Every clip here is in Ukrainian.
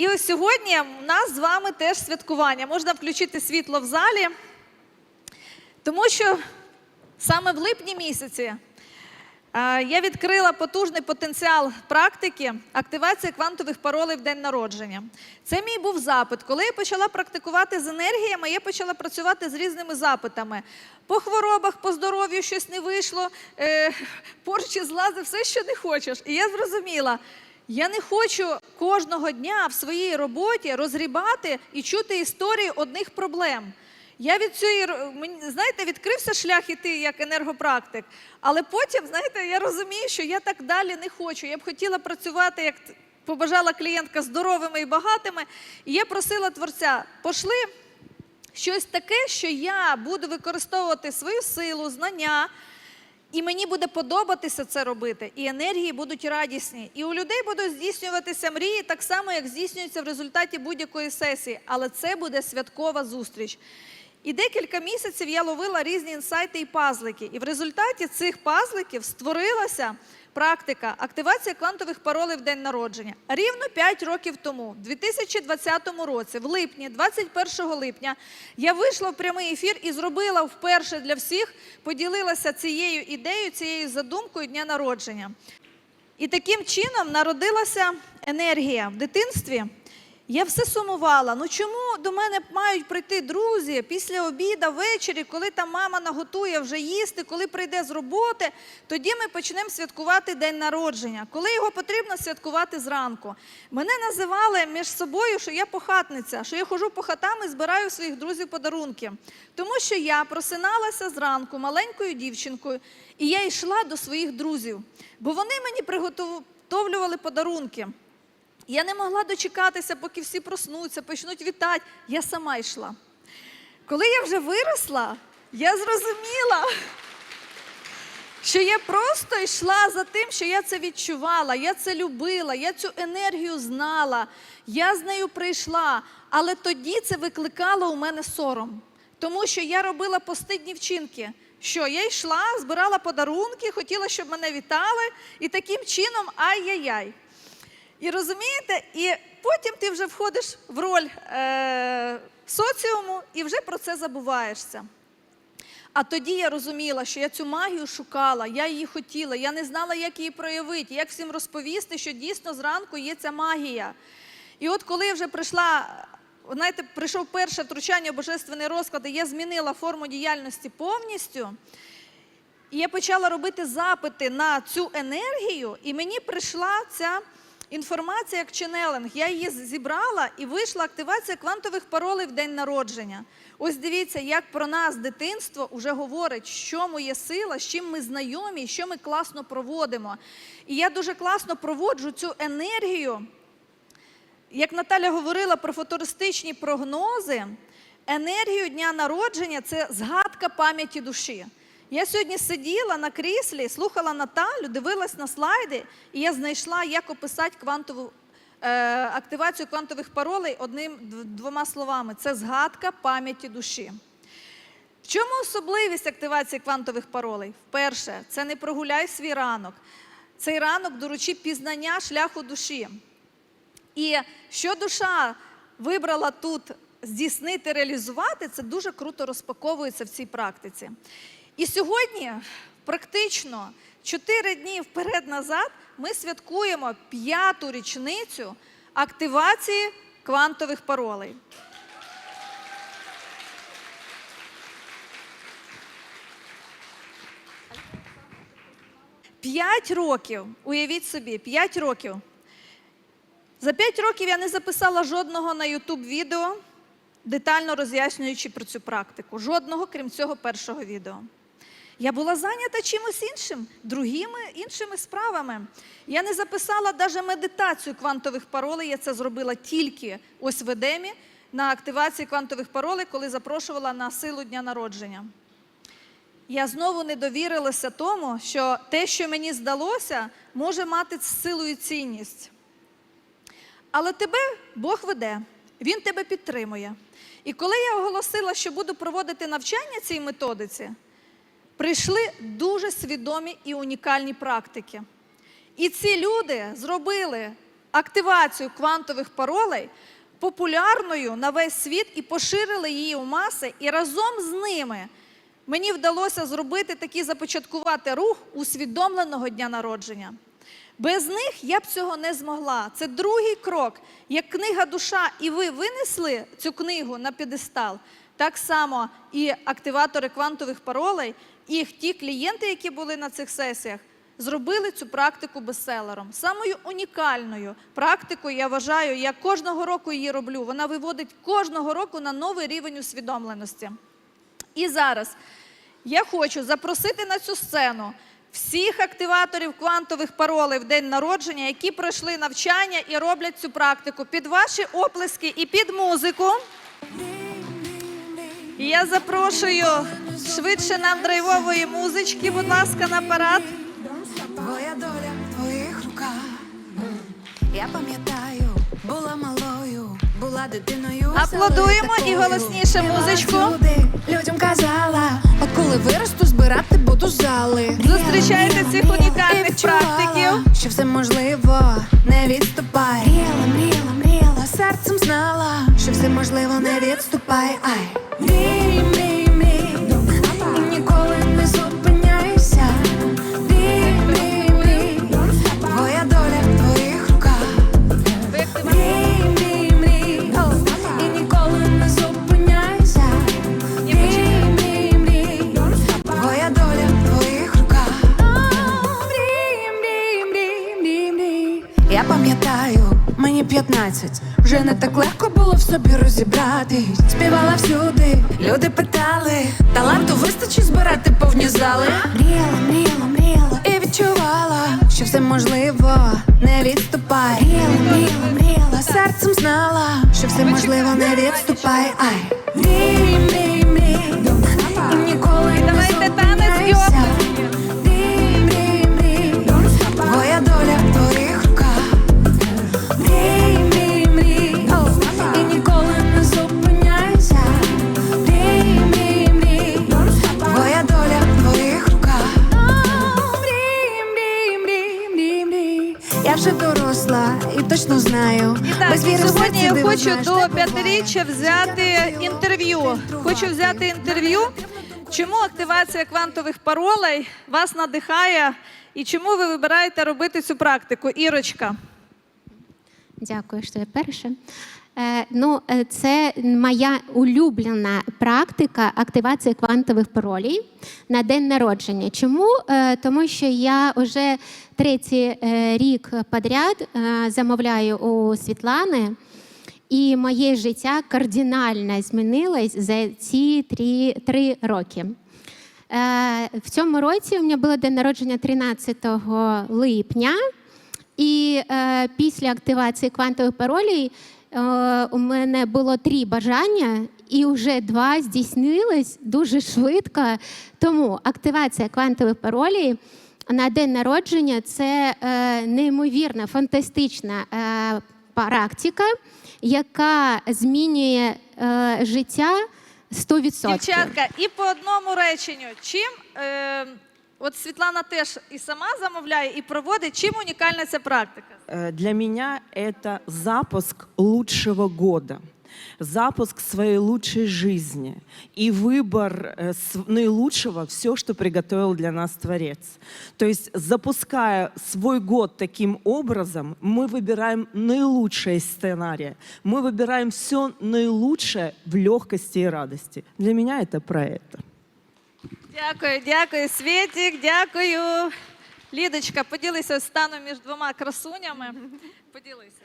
І ось сьогодні у нас з вами теж святкування. Можна включити світло в залі, тому що саме в липні місяці е, я відкрила потужний потенціал практики активація квантових паролей в день народження. Це мій був запит. Коли я почала практикувати з енергіями, я почала працювати з різними запитами. По хворобах, по здоров'ю щось не вийшло, е, порчі злази, все, що не хочеш. І я зрозуміла. Я не хочу кожного дня в своїй роботі розрібати і чути історії одних проблем. Я від цієї знаєте, відкрився шлях іти як енергопрактик, але потім, знаєте, я розумію, що я так далі не хочу. Я б хотіла працювати, як побажала клієнтка, здоровими і багатими. І я просила творця, пошли щось таке, що я буду використовувати свою силу, знання. І мені буде подобатися це робити, і енергії будуть радісні. І у людей будуть здійснюватися мрії так само, як здійснюються в результаті будь-якої сесії. Але це буде святкова зустріч. І декілька місяців я ловила різні інсайти і пазлики. І в результаті цих пазликів створилася практика активація квантових паролей в день народження. Рівно 5 років тому, в 2020 році, в липні, 21 липня, я вийшла в прямий ефір і зробила вперше для всіх, поділилася цією ідеєю, цією задумкою дня народження. І таким чином народилася енергія в дитинстві. Я все сумувала. Ну чому до мене мають прийти друзі після обіда, ввечері, коли там мама наготує вже їсти, коли прийде з роботи, тоді ми почнемо святкувати день народження, коли його потрібно святкувати зранку. Мене називали між собою, що я похатниця, що я ходжу по хатам і збираю своїх друзів подарунки. Тому що я просиналася зранку маленькою дівчинкою, і я йшла до своїх друзів, бо вони мені приготовлювали подарунки. Я не могла дочекатися, поки всі проснуться, почнуть вітати. Я сама йшла. Коли я вже виросла, я зрозуміла, що я просто йшла за тим, що я це відчувала, я це любила, я цю енергію знала, я з нею прийшла. Але тоді це викликало у мене сором, тому що я робила постидні вчинки. Що я йшла, збирала подарунки, хотіла, щоб мене вітали, і таким чином ай-яй-яй. І розумієте, і потім ти вже входиш в роль е, соціуму і вже про це забуваєшся. А тоді я розуміла, що я цю магію шукала, я її хотіла, я не знала, як її проявити, як всім розповісти, що дійсно зранку є ця магія. І от коли вже прийшла, знаєте, прийшов перше втручання божественний розклад, і я змінила форму діяльності повністю. І я почала робити запити на цю енергію, і мені прийшла ця інформація як ченелинг. Я її зібрала і вийшла активація квантових паролей в день народження. Ось дивіться, як про нас дитинство вже говорить, що моє сила, з чим ми знайомі, що ми класно проводимо. І я дуже класно проводжу цю енергію. Як Наталя говорила про футуристичні прогнози, енергію дня народження це згадка пам'яті душі. Я сьогодні сиділа на кріслі, слухала Наталю, дивилась на слайди, і я знайшла, як описати квантову е, активацію квантових паролей одним двома словами: це згадка пам'яті душі. В чому особливість активації квантових паролей? Вперше, це не прогуляй свій ранок. Цей ранок доручи пізнання шляху душі. І що душа вибрала тут здійснити, реалізувати, це дуже круто розпаковується в цій практиці. І сьогодні, практично 4 дні вперед-назад, ми святкуємо п'яту річницю активації квантових паролей. П'ять років, уявіть собі, п'ять років. За 5 років я не записала жодного на YouTube відео, детально роз'яснюючи про цю практику. Жодного, крім цього першого відео. Я була зайнята чимось іншим, другими іншими справами. Я не записала навіть медитацію квантових паролей. Я це зробила тільки ось в Едемі на активації квантових паролей, коли запрошувала на силу дня народження. Я знову не довірилася тому, що те, що мені здалося, може мати силу і цінність. Але тебе Бог веде, Він тебе підтримує. І коли я оголосила, що буду проводити навчання цій методиці, прийшли дуже свідомі і унікальні практики. І ці люди зробили активацію квантових паролей популярною на весь світ і поширили її у маси. І разом з ними мені вдалося зробити такий започаткувати рух усвідомленого дня народження. Без них я б цього не змогла. Це другий крок. Як книга душа, і ви винесли цю книгу на п'єдестал, так само і активатори квантових паролей, і ті клієнти, які були на цих сесіях, зробили цю практику бестселером. Самою унікальною практикою, я вважаю, я кожного року її роблю. Вона виводить кожного року на новий рівень усвідомленості. І зараз я хочу запросити на цю сцену всіх активаторів квантових паролей в день народження, які пройшли навчання і роблять цю практику під ваші оплески і під музику. І я запрошую швидше нам драйвової музички, будь ласка, на парад. Твоя доля в твоїх руках. Я пам'ятаю, була малою, була дитиною. Аплодуємо і голосніше музичку. людям казала, от коли виросту, збирати буду зали. Зустрічайте цих унікальних практиків. Що все можливо, не відступай. Мріяла, мріяла, мріяла, серцем знала, що все можливо, не відступай. Ай, мрій, мрій, 17 Вже не так легко було в собі розібрати. Співала всюди, люди питали, таланту вистачить збирати повні зали. Мріяла, мріяла, мріяла і відчувала, що все можливо, не відступай. Мріяла, мріяла, мріяла серцем знала, що все можливо, не відступай. Ай, мрій, мрій, мрій, і ніколи не танець. П'ятиріччя взяти інтерв'ю. Хочу взяти інтерв'ю. Чому активація квантових паролей вас надихає і чому ви вибираєте робити цю практику? Ірочка. Дякую, що я перша. Е, ну, е, це моя улюблена практика активації квантових паролей на день народження. Чому? Е, тому що я вже третій рік подряд замовляю у Світлани, і моє життя кардинально змінилось за ці три, три роки. Е, В цьому році у мене було день народження 13 липня, і е, після активації квантових паролей е, у мене було три бажання, і вже два здійснились дуже швидко. Тому активація квантових паролей на день народження це неймовірна, фантастична практика, яка змінює е, життя 100%. Дівчатка, і по одному реченню. Чим е, от Світлана теж і сама замовляє, і проводить, чим унікальна ця практика? Э, Для меня это запуск лучшего года, запуск своей лучшей жизни и выбор э, с- наилучшего, все, что приготовил для нас Творец. То есть, запуская свой год таким образом, мы выбираем наилучшие сценарии, мы выбираем все наилучшее в легкости и радости. Для меня это про это. Дякую, дякую, Світік, дякую. Лідочка, поділися станом між двома красунями. Поділися.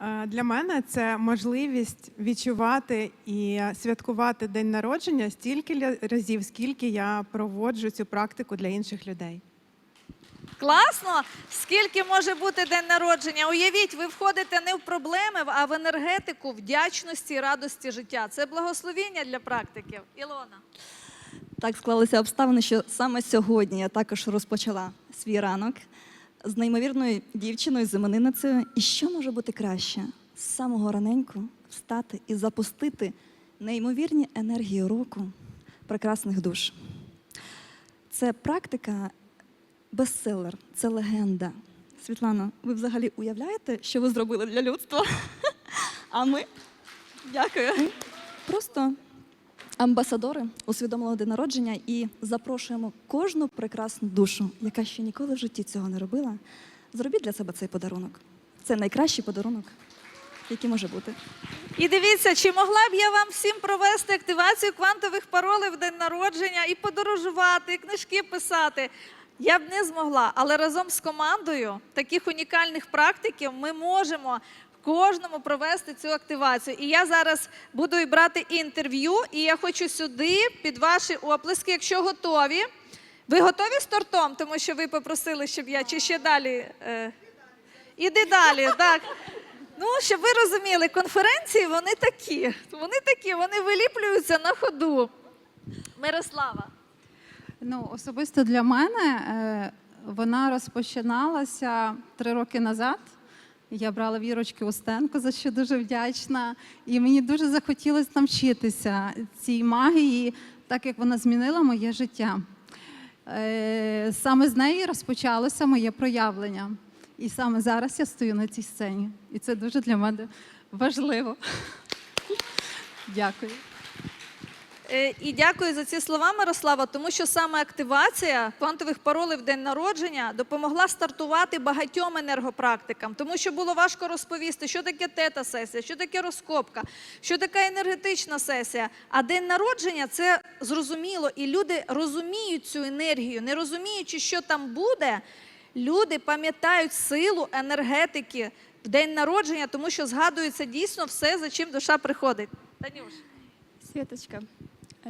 Е, Для мене це можливість відчувати і святкувати день народження стільки разів, скільки я проводжу цю практику для інших людей. Класно! Скільки може бути день народження? Уявіть, ви входите не в проблеми, а в енергетику вдячності і радості життя. Це благословіння для практиків. Ілона. Так склалися обставини, що саме сьогодні я також розпочала свій ранок з неймовірною дівчиною, з іменинницею. І що може бути краще? З самого раненьку встати і запустити неймовірні енергії року прекрасних душ. Це практика бестселер, це легенда. Світлана, ви взагалі уявляєте, що ви зробили для людства? А ми дякую. Просто амбасадори усвідомленого день народження і запрошуємо кожну прекрасну душу, яка ще ніколи в житті цього не робила. Зробіть для себе цей подарунок. Це найкращий подарунок, який може бути. І дивіться, чи могла б я вам всім провести активацію квантових паролей в день народження і подорожувати, і книжки писати. Я б не змогла, але разом з командою таких унікальних практиків ми можемо кожному провести цю активацію. І я зараз буду брати інтерв'ю, і я хочу сюди під ваші оплески, якщо готові. Ви готові з тортом, тому що ви попросили, щоб я чи ще далі. Е... Іди далі, так. Ну, щоб ви розуміли, конференції вони такі. Вони такі, вони виліплюються на ходу. Мирослава. Ну, особисто для мене е, вона розпочиналася три роки назад. Я брала вірочки Устенко, за що дуже вдячна. І мені дуже захотілося навчитися цій магії, так як вона змінила моє життя. Е, Саме з неї розпочалося моє проявлення. І саме зараз я стою на цій сцені. І це дуже для мене важливо. Дякую. Е, І дякую за ці слова, Мирослава, тому що саме активація квантових паролей в день народження допомогла стартувати багатьом енергопрактикам, тому що було важко розповісти, що таке тета-сесія, що таке розкопка, що таке енергетична сесія. А день народження це зрозуміло, і люди розуміють цю енергію, не розуміючи, що там буде. Люди пам'ятають силу енергетики в день народження, тому що згадується дійсно все, за чим душа приходить. Танюш. Світочка,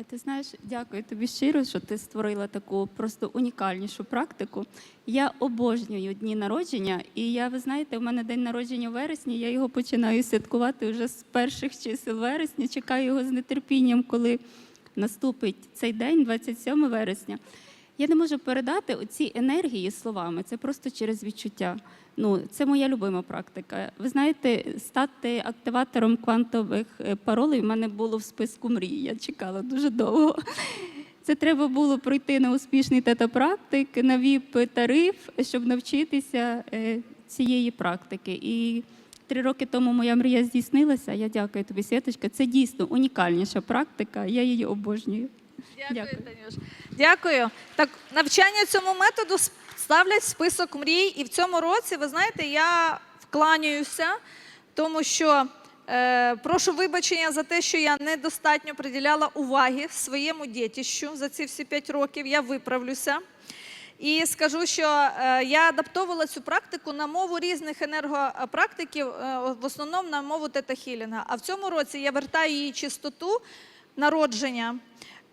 ти знаєш, дякую тобі щиро, що ти створила таку просто унікальнішу практику. Я обожнюю дні народження, і я, ви знаєте, у мене день народження у вересні, я його починаю святкувати вже з перших чисел вересня. Чекаю його з нетерпінням, коли наступить цей день, 27 вересня. Я не можу передати оці енергії словами, це просто через відчуття. Ну, це моя любима практика. Ви знаєте, стати активатором квантових е, паролей в мене було в списку мрій. Я чекала дуже довго. Це треба було пройти на успішний тета-практик, на ВІП-тариф, щоб навчитися е, цієї практики. І три роки тому моя мрія здійснилася. Я дякую тобі, Світочка. Це дійсно унікальніша практика. Я її обожнюю. Дякую, Дякую. Танюш. Дякую. Так, навчання цьому методу ставлять в список мрій, і в цьому році, ви знаєте, я вкланююся, тому що е, прошу вибачення за те, що я недостатньо приділяла уваги своєму дітищу за ці всі п'ять років. Я виправлюся. І скажу, що е, я адаптовувала цю практику на мову різних енергопрактиків, е, в основному на мову тета-хілінга. А в цьому році я вертаю її чистоту народження.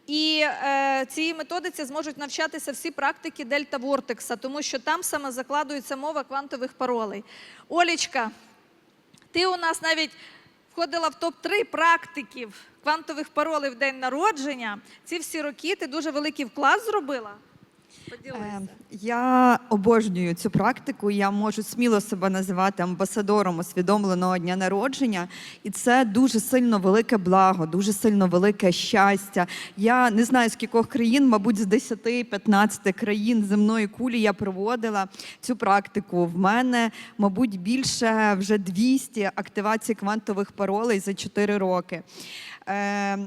І е, цієї методиці зможуть навчатися всі практики Дельта Вортекса, тому що там саме закладується мова квантових паролей. Олічка, ти у нас навіть входила в топ-3 практиків квантових паролей в день народження. Ці всі роки ти дуже великий вклад зробила. Поділися. Е, Я обожнюю цю практику. Я можу сміло себе називати амбасадором усвідомленого дня народження, і це дуже сильно велике благо, дуже сильно велике щастя. Я не знаю з кількох країн, мабуть, з 10-15 країн земної кулі я проводила цю практику. В мене, мабуть, більше вже 200 активацій квантових паролей за 4 роки. Е,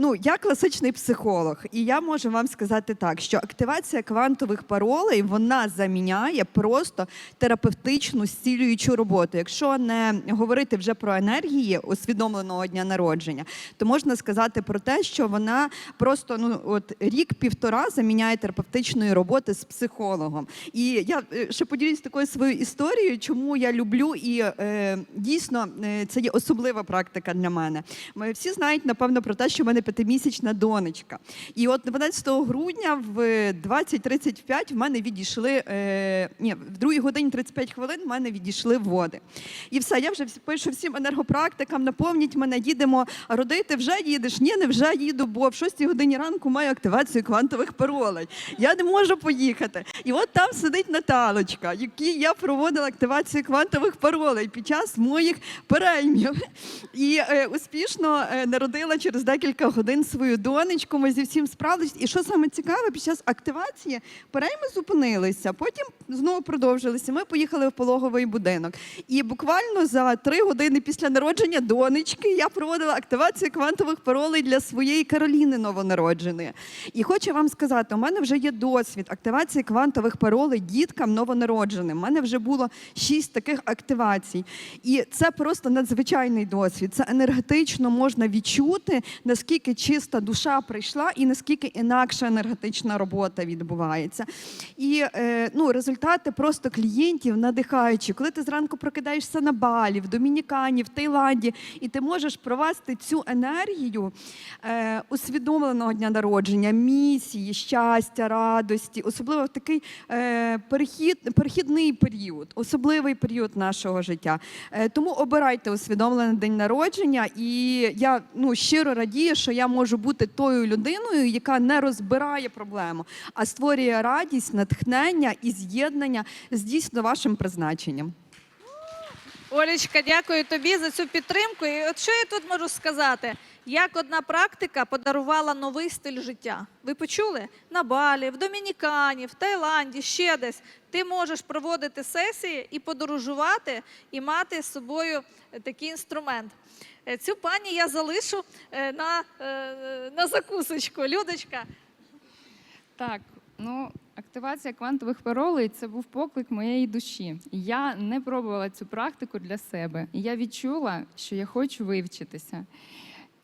Ну, я класичний психолог, і я можу вам сказати так, що активація квантових паролей вона заміняє просто терапевтичну зцілюючу роботу. Якщо не говорити вже про енергії усвідомленого дня народження, то можна сказати про те, що вона просто ну от рік-півтора заміняє терапевтичної роботи з психологом. І я е, ще поділюсь такою своєю історією, чому я люблю і е, дійсно е, це є особлива практика для мене. Ми всі знають, напевно, про те, що мене п'ятимісячна донечка. І от 12 грудня в 20.35 в мене відійшли, е, ні, в другій годині 35 хвилин в мене відійшли води. І все, я вже пишу всім енергопрактикам, наповніть мене, їдемо родити, вже їдеш. Ні, не вже їду, бо в 6 годині ранку маю активацію квантових паролей. Я не можу поїхати. І от там сидить Наталочка, якій я проводила активацію квантових паролей під час моїх переймів. І е, успішно е, народила через декілька годин годин свою донечку. Ми зі всім справились. І що саме цікаве, під час активації перейми зупинилися, потім знову продовжилися. Ми поїхали в пологовий будинок. І буквально за три години після народження донечки я проводила активацію квантових паролей для своєї Кароліни новонародженої. І хочу вам сказати, у мене вже є досвід активації квантових паролей діткам новонародженим. У мене вже було шість таких активацій. І це просто надзвичайний досвід. Це енергетично можна відчути, наскільки чиста душа прийшла і наскільки інакша енергетична робота відбувається. І е, ну, результати просто клієнтів надихаючі. Коли ти зранку прокидаєшся на Балі, в Домінікані, в Таїланді, і ти можеш провести цю енергію е, усвідомленого дня народження, місії, щастя, радості, особливо в такий е, перехід, перехідний період, особливий період нашого життя. Е, тому обирайте усвідомлений день народження, і я ну, щиро радію, що я можу бути тою людиною, яка не розбирає проблему, а створює радість, натхнення і з'єднання з дійсно вашим призначенням. Олічка, дякую тобі за цю підтримку. І от що я тут можу сказати? Як одна практика подарувала новий стиль життя. Ви почули? На Балі, в Домінікані, в Таїланді, ще десь. Ти можеш проводити сесії і подорожувати, і мати з собою такий інструмент. Е, Цю пані я залишу е, на, е, на закусочку. Людочка, Так, ну активація квантових паролей це був поклик моєї душі. Я не пробувала цю практику для себе. Я відчула, що я хочу вивчитися.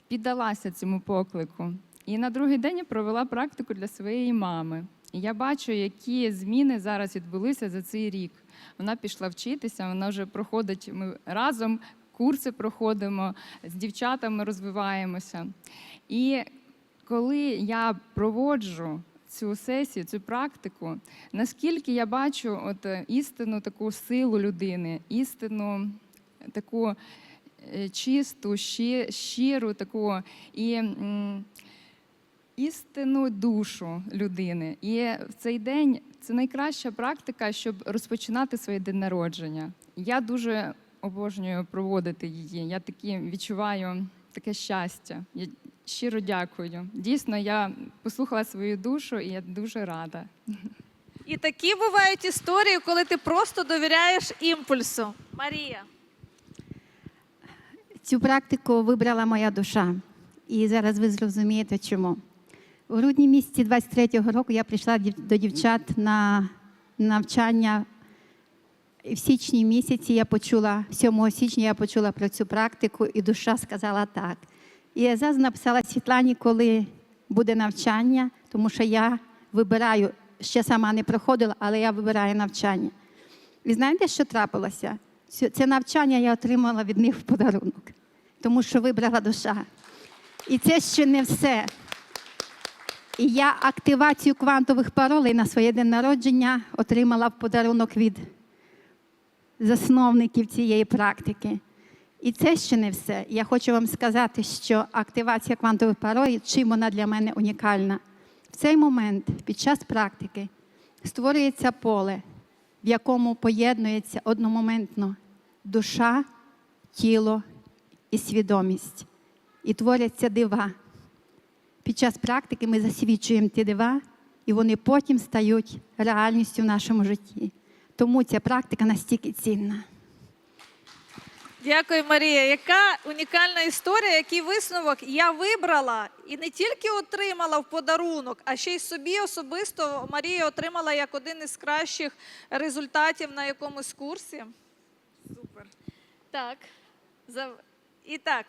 Піддалася цьому поклику. І на другий день я провела практику для своєї мами. Я бачу, які зміни зараз відбулися за цей рік. Вона пішла вчитися, вона вже проходить. Ми разом курси проходимо, з дівчатами розвиваємося. І коли я проводжу цю сесію, цю практику, наскільки я бачу от, е, істинну таку силу людини, істинну таку е, чисту, щиру таку і істинну душу людини. І в цей день це найкраща практика, щоб розпочинати своє день народження. Я дуже обожнюю проводити її. Я такі відчуваю таке щастя. Я щиро дякую. Дійсно, я послухала свою душу і я дуже рада. і такі бувають історії, коли ти просто довіряєш імпульсу. Марія. Цю практику вибрала моя душа. І зараз ви зрозумієте, чому. У грудні місяці 23-го року я прийшла до дівчат на навчання. В січні місяці я почула, 7 січня я почула про цю практику, і душа сказала так. І я зараз написала Світлані, коли буде навчання, тому що я вибираю, ще сама не проходила, але я вибираю навчання. І знаєте, що трапилося? Це навчання я отримала від них в подарунок, тому що вибрала душа. І це ще не все. І я активацію квантових паролей на своє день народження отримала в подарунок від засновників цієї практики. І це ще не все. Я хочу вам сказати, що активація квантових паролей, чим вона для мене унікальна. В цей момент, під час практики, створюється поле, в якому поєднується одномоментно душа, тіло і свідомість. І творяться дива. Під час практики ми засвідчуємо ті дива, і вони потім стають реальністю в нашому житті. Тому ця практика настільки цінна. Дякую, Марія. Яка унікальна історія, який висновок я вибрала і не тільки отримала в подарунок, а ще й собі особисто Марія отримала як один із кращих результатів на якомусь курсі. Супер. Так. І так,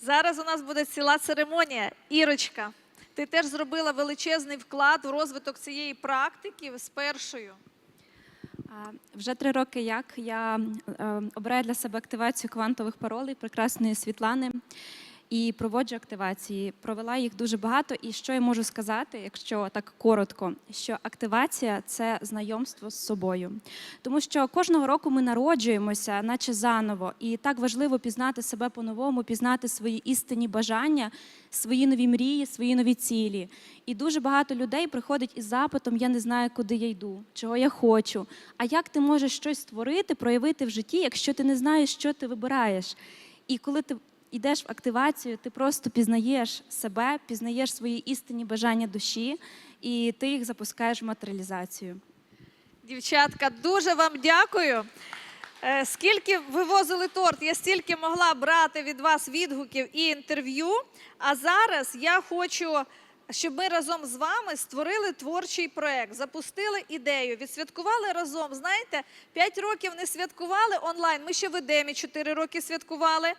зараз у нас буде ціла церемонія. Ірочка, ти теж зробила величезний вклад у розвиток цієї практики з першою. Вже три роки як я е, обираю для себе активацію квантових паролей прекрасної Світлани і проводжу активації. Провела їх дуже багато. І що я можу сказати, якщо так коротко, що активація це знайомство з собою. Тому що кожного року ми народжуємося, наче заново, і так важливо пізнати себе по-новому, пізнати свої істинні бажання, свої нові мрії, свої нові цілі. І дуже багато людей приходить із запитом: я не знаю, куди я йду, чого я хочу. А як ти можеш щось створити, проявити в житті, якщо ти не знаєш, що ти вибираєш? І коли ти йдеш в активацію, ти просто пізнаєш себе, пізнаєш свої істинні бажання душі, і ти їх запускаєш в матеріалізацію. Дівчатка, дуже вам дякую. Е, Скільки вивозили торт, я стільки могла брати від вас відгуків і інтерв'ю. А зараз я хочу, щоб ми разом з вами створили творчий проект, запустили ідею, відсвяткували разом. Знаєте, 5 років не святкували онлайн. Ми ще в Едемі 4 роки святкували,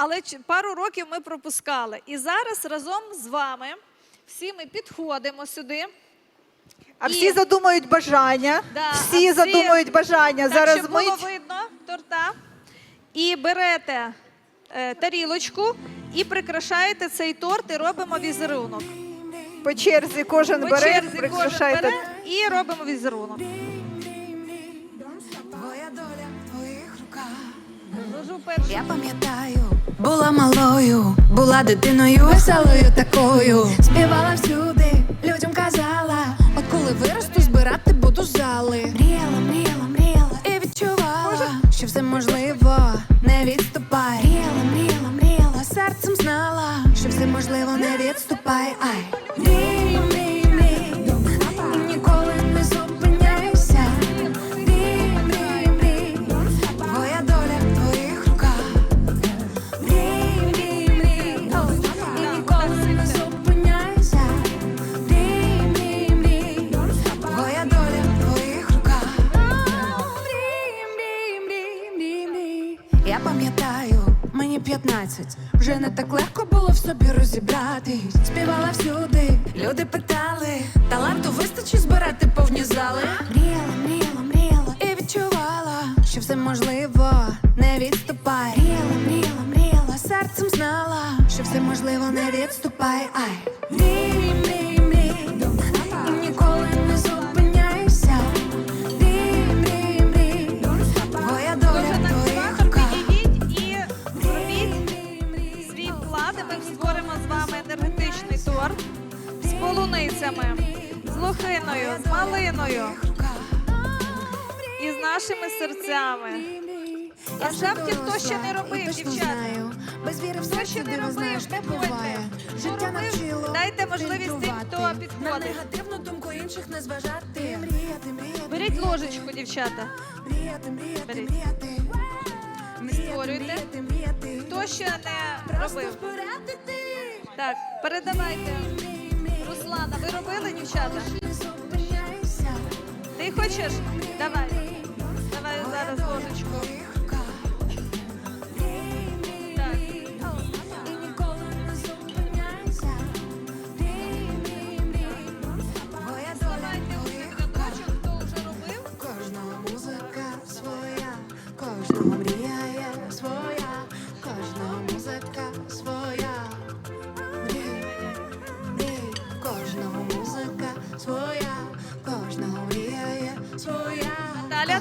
але пару років ми пропускали. І зараз разом з вами всі ми підходимо сюди. А І- всі задумають бажання. Да, всі задумають бажання. Так, Зараз щоб було видно торта. І берете е, тарілочку і прикрашаєте цей торт і робимо візерунок. По черзі кожен По бере, черзі кожен бере і робимо візерунок. Я пам'ятаю, була малою, була дитиною, веселою такою. Співала всюди, людям казала. От коли виросту, збирати буду зали. Мріяла, мріяла, мріяла і відчувала, що все можливо, не відступай. Мріяла, мріяла, мріяла, серцем знала, що все можливо, не відступай. Ай, Вже не так легко було в собі розібратись. Співала всюди, люди питали, таланту вистачить збирати повні зали. Мріяла, мріяла, мріяла і відчувала, що все можливо, не відступай. Мріяла, мріяла, мріяла, серцем знала, що все можливо, не відступай. Ай, мрій, полуницями, з лохиною, з малиною і з нашими серцями. А ставки хто ще не робив, дівчата? Без віри в Хто ще не робив, не буває. Життя навчило Дайте можливість тим, хто підходить. негативну думку інших не зважати. Мріяти, мріяти, Беріть ложечку, дівчата. Мріяти, мріяти, мріяти. Мріяти, Створюйте. Хто ще не робив? Так, передавайте. Руслана, ви робили, дівчата? Ти хочеш? Давай. Давай зараз ложечку.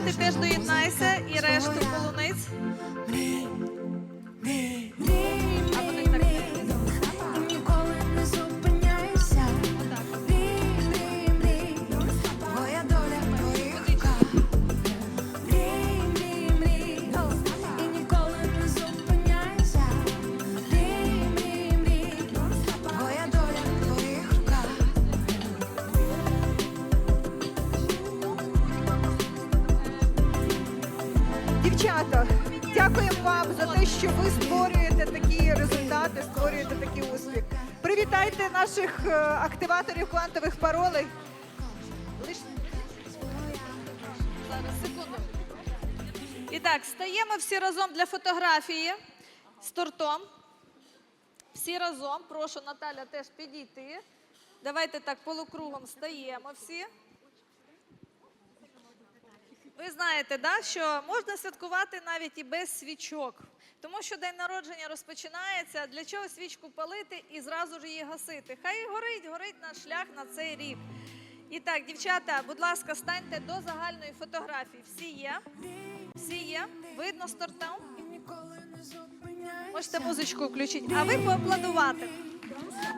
ти теж кожного доєднайся і паролей. Лиш- Зараз, секунду. І так, стаємо всі разом для фотографії з тортом. Всі разом. Прошу, Наталя, теж підійти. Давайте так полукругом стаємо всі. Ви знаєте, да, що можна святкувати навіть і без свічок. Тому що день народження розпочинається. Для чого свічку палити і зразу ж її гасити? Хай горить, горить наш шлях на цей рік. І так, дівчата, будь ласка, станьте до загальної фотографії. Всі є? Всі є? Видно з тортом? Можете музичку включити, а ви поаплодувати.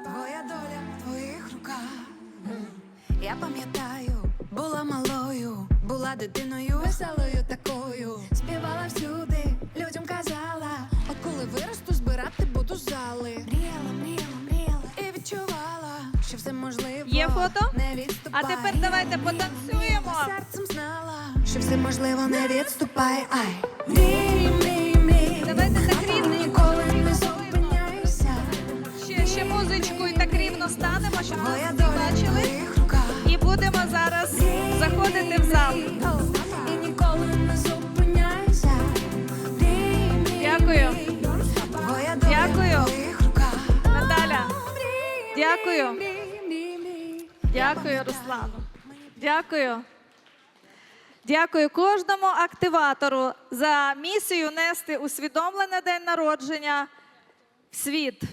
Твоя доля в твоїх руках. Я пам'ятаю, була малою, була дитиною, веселою такою, співала всюди, людям казала, От коли виросту, збирати буду зали. Мріяла, мріяла, мріяла і відчувала, що все можливо. Є фото? Не відступай. А тепер давайте потанцюємо. Серцем знала, що все можливо, не відступай. Ай, мрій, мрій, мрій. Давайте так рівно ніколи не зупиняйся. Ще ще музичку і так рівно станемо, що. Заходити в зал. І ніколи не зупиняйся. Мрій, мрій, Дякую. Дякую. Наталя, дякую. Дякую, Руслану. Дякую. Дякую кожному активатору за місію нести усвідомлене день народження в світ.